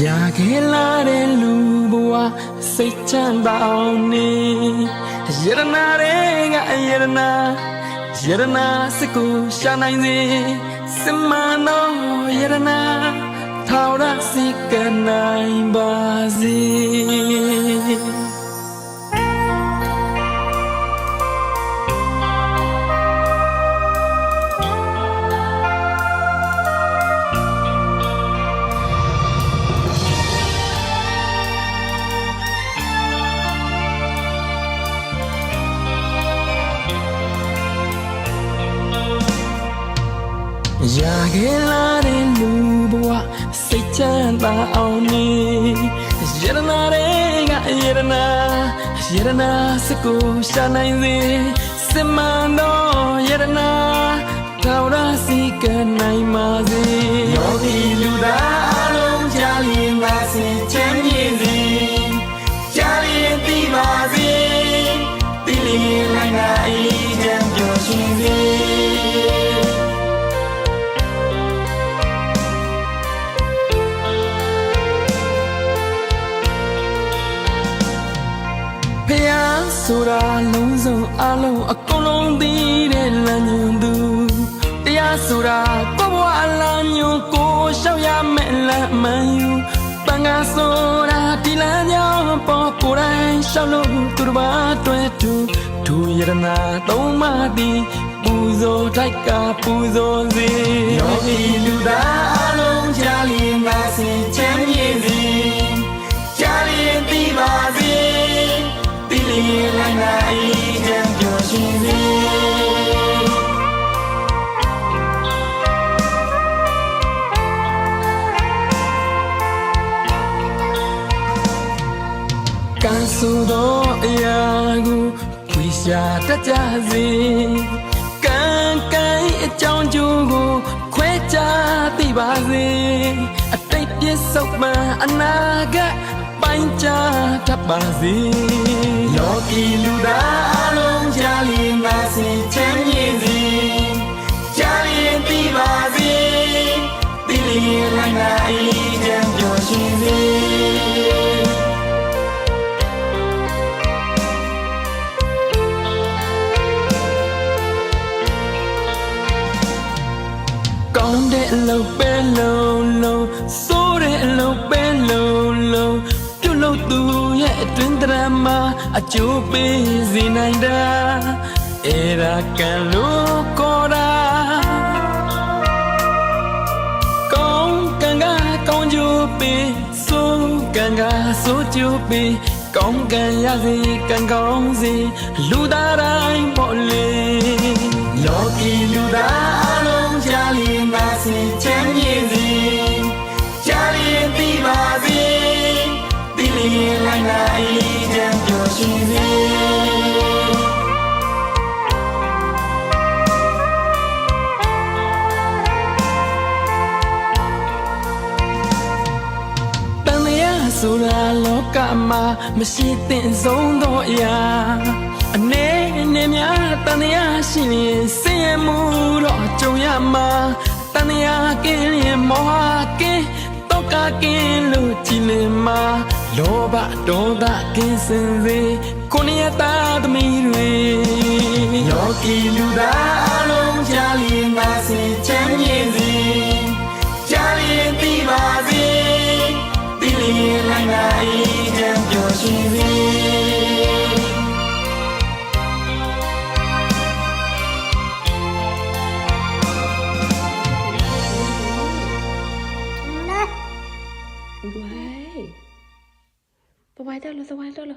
ရာခဲလာတဲ့လူဘဝစိတ်ချမ်းသာအောင်နေယရနာတွေကယရနာယရနာစကူရှာနိုင်စေစမနောယရနာထောရစိကနိုင်ပါစေ ရာခဲလာတဲ့လူဘဝစိတ်ချမ်းသာအောင်နေယရနာတွေကယရနာယရနာစကူရှာနိုင်စေစမန်တော်ယရနာထောရစီကနိုင်ပါစေယောဂီလူသားအလုံးကြားလျင်ပါစေ ဖျားဆိုတာလုံးစုံအလုံးအကုန်လုံးသိတဲ့လမ်းညွန်သူတရားဆိုတာကိုဘဝအလားညွန်ကိုရှောက်ရမယ့်လမ်းမှန်ယူပန်ကဆိုတာဒီလမ်းကြောင်းပေါ်ကိုယ်တိုင်ရှောက်လို့သူတစ်ပါးတွေ့သူဒူရတနာသုံးပါးသည်ပူဇော်ထိုက်ကပူဇော်စေယောဂီလူသားအလုံးကြားလျင်ပါစေချ ဆိုသောအရာကိုဝိရှာတတ်ကြစေကံကံအကြောင်းကျိုးကိုခွဲခြားသိပါစေအတိတ်ပြစ္ဆုတ်မှန်အနာဂတ်ပိုင်းခြားတတ်ပါစေလောကီလူသားအလုံးကြားလျင်ပါစေ ကောင်းတဲ့အလုပ်ပဲလုံးလုံးစိုးတဲ့အလုပ်ပဲလုံးလုံးပြုတ်လို့သူရဲ့အတွင်းတရမှာအကျိုးပေးစေနိုင်တာအဲ့ဒါကံလို့ခေါ်တာကောင်းကံကကောင်းကျိုးပေးစိုးကံကစိုးကျိုးပေး စေချမ်းမြေစေကြားလျင်သိပါစေသိလျင်လိုက်နာအေးချမ်းပျော်ရွှင်စေတန်တရားဆိုတာလောကမှာမရှိသင့်ဆုံးသောအရာအနေနဲ့များတန်တရားရှိရင်ဆင်းရဲမှုတော့ကြုံရမှာတ န်တရားကင်းရင်မောဟကင်းတော့ကကင်းလို့ကြည်လင်မှာလောဘဒေါသကင်းစင်စေကိုနေရတာသမီးတွေယောဂီလူသားအလုံးကြားလျင်ပါစေချမ်းမြေစေကြားလျင်သိပါစေတီလီလိုက်နာအေးချမ်းပျော်ရွှင်စေ 歪掉了走歪掉了。